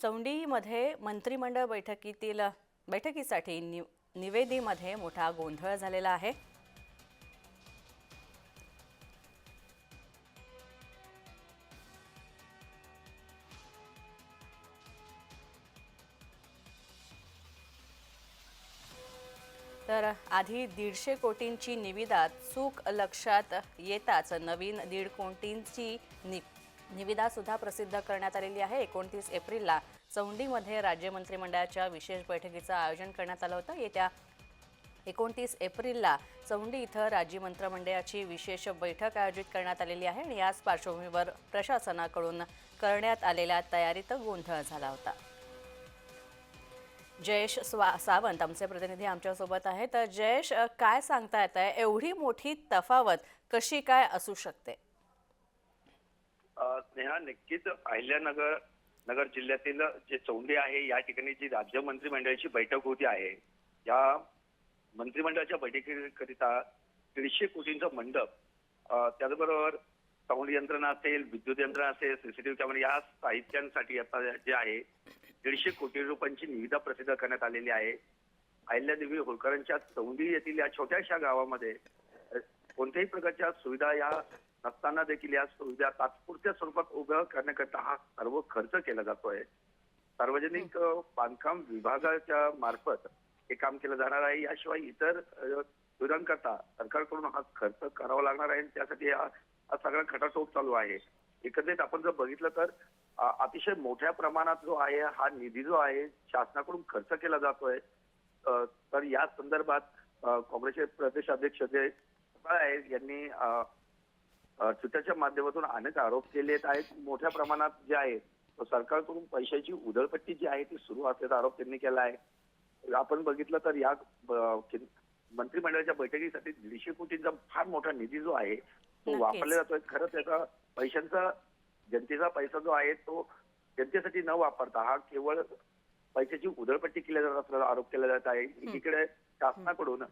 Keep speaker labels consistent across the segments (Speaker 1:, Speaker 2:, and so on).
Speaker 1: चौंडीमध्ये मंत्रिमंडळ बैठकीतील बैठकीसाठी नि निवेदीमध्ये मोठा गोंधळ झालेला आहे. तर आधी दीडशे कोटींची निविदा चूक लक्षात येताच नवीन दीड कोटींची नि निविदा सुद्धा प्रसिद्ध करण्यात आलेली आहे. एकोणतीस एप्रिलला चौंडीमध्ये राज्य मंत्रिमंडळाच्या विशेष बैठकीचं आयोजन करण्यात आलं होतं. येत्या एकोणतीस एप्रिलला चौंडी इथं राज्य मंत्रिमंडळाची विशेष बैठक आयोजित करण्यात आलेली आहे आणि याच पार्श्वभूमीवर प्रशासनाकडून करण्यात आलेल्या तयारीत गोंधळ झाला होता. जयेश स्वा सावंत आमचे प्रतिनिधी आमच्यासोबत आहे तर जयेश काय सांगता येत आहे एवढी मोठी तफावत कशी काय असू शकते?
Speaker 2: स्नेहा नक्कीच अहिल्यानगर नगर जिल्ह्यातील जे चौंडी आहे या ठिकाणी जी राज्य मंत्रिमंडळाची बैठक होती आहे या मंत्रिमंडळाच्या बैठकीकरिता दीडशे कोटींचं मंडप त्याचबरोबर साऊंड यंत्रणा असेल विद्युत यंत्रणा असेल सीसीटीव्ही कॅमेरा या साहित्यांसाठी आता जे आहे दीडशे कोटी रुपयांची निविदा प्रसिद्ध करण्यात आलेली आहे. अहिल्यादेवी होळकरांच्या चौंडी येथील या छोट्याशा गावामध्ये कोणत्याही प्रकारच्या सुविधा या नसताना देखील या सुविधा तात्पुरत्या स्वरूपात उभ्या करण्याकरता हा सर्व खर्च केला जातोय. सार्वजनिक बांधकाम विभागाच्या मार्फत हे काम केलं जाणार आहे. याशिवाय इतर सुविधांकरता सरकारकडून हा खर्च करावा लागणार आहे त्यासाठी हा सगळा खटाटोप चालू आहे. एकंदरीत आपण जर बघितलं तर अतिशय मोठ्या प्रमाणात जो आहे हा निधी जो आहे शासनाकडून खर्च केला जातोय. तर या संदर्भात काँग्रेसचे प्रदेश अध्यक्ष जे आहेत यांनी ट्विटरच्या माध्यमातून अनेक आरोप केले आहेत. मोठ्या प्रमाणात जे आहे तो सरकारकडून पैशाची उधळपट्टी जी आहे ती सुरू असल्याचा आरोप त्यांनी केला आहे. आपण बघितलं तर या मंत्रिमंडळाच्या बैठकीसाठी दीडशे कोटींचा फार मोठा निधी जो आहे तो. वापरला जातोय. खरं त्याचा पैशांचा जनतेचा पैसा जो आहे तो जनतेसाठी न वापरता हा केवळ पैशाची उधळपट्टी केल्या जात असल्याचा आरोप केला जात आहे. एकीकडे शासनाकडून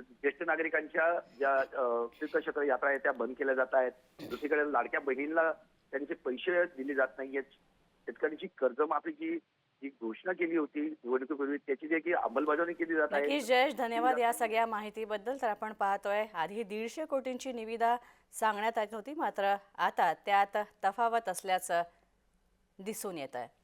Speaker 2: ज्येष्ठ नागरिकांच्या ज्या अ, तीर्थक्षेत्र यात्रा आहेत त्या बंद केल्या जात आहेत. दुसरीकडे लाडक्या बहिणींना त्यांचे पैसे दिले जात नाहीयेत. शेतकऱ्यांची कर्जमाफीची जी घोषणा केली होती निवडणुकीपूर्वी त्याची देखील अंमलबजावणी केली जात आहे.
Speaker 1: जयेश धन्यवाद या सगळ्या माहितीबद्दल. तर आपण पाहतोय आधी दीडशे कोटींची निविदा सांगण्यात येत होती मात्र आता त्यात तफावत असल्याचं दिसून येत आहे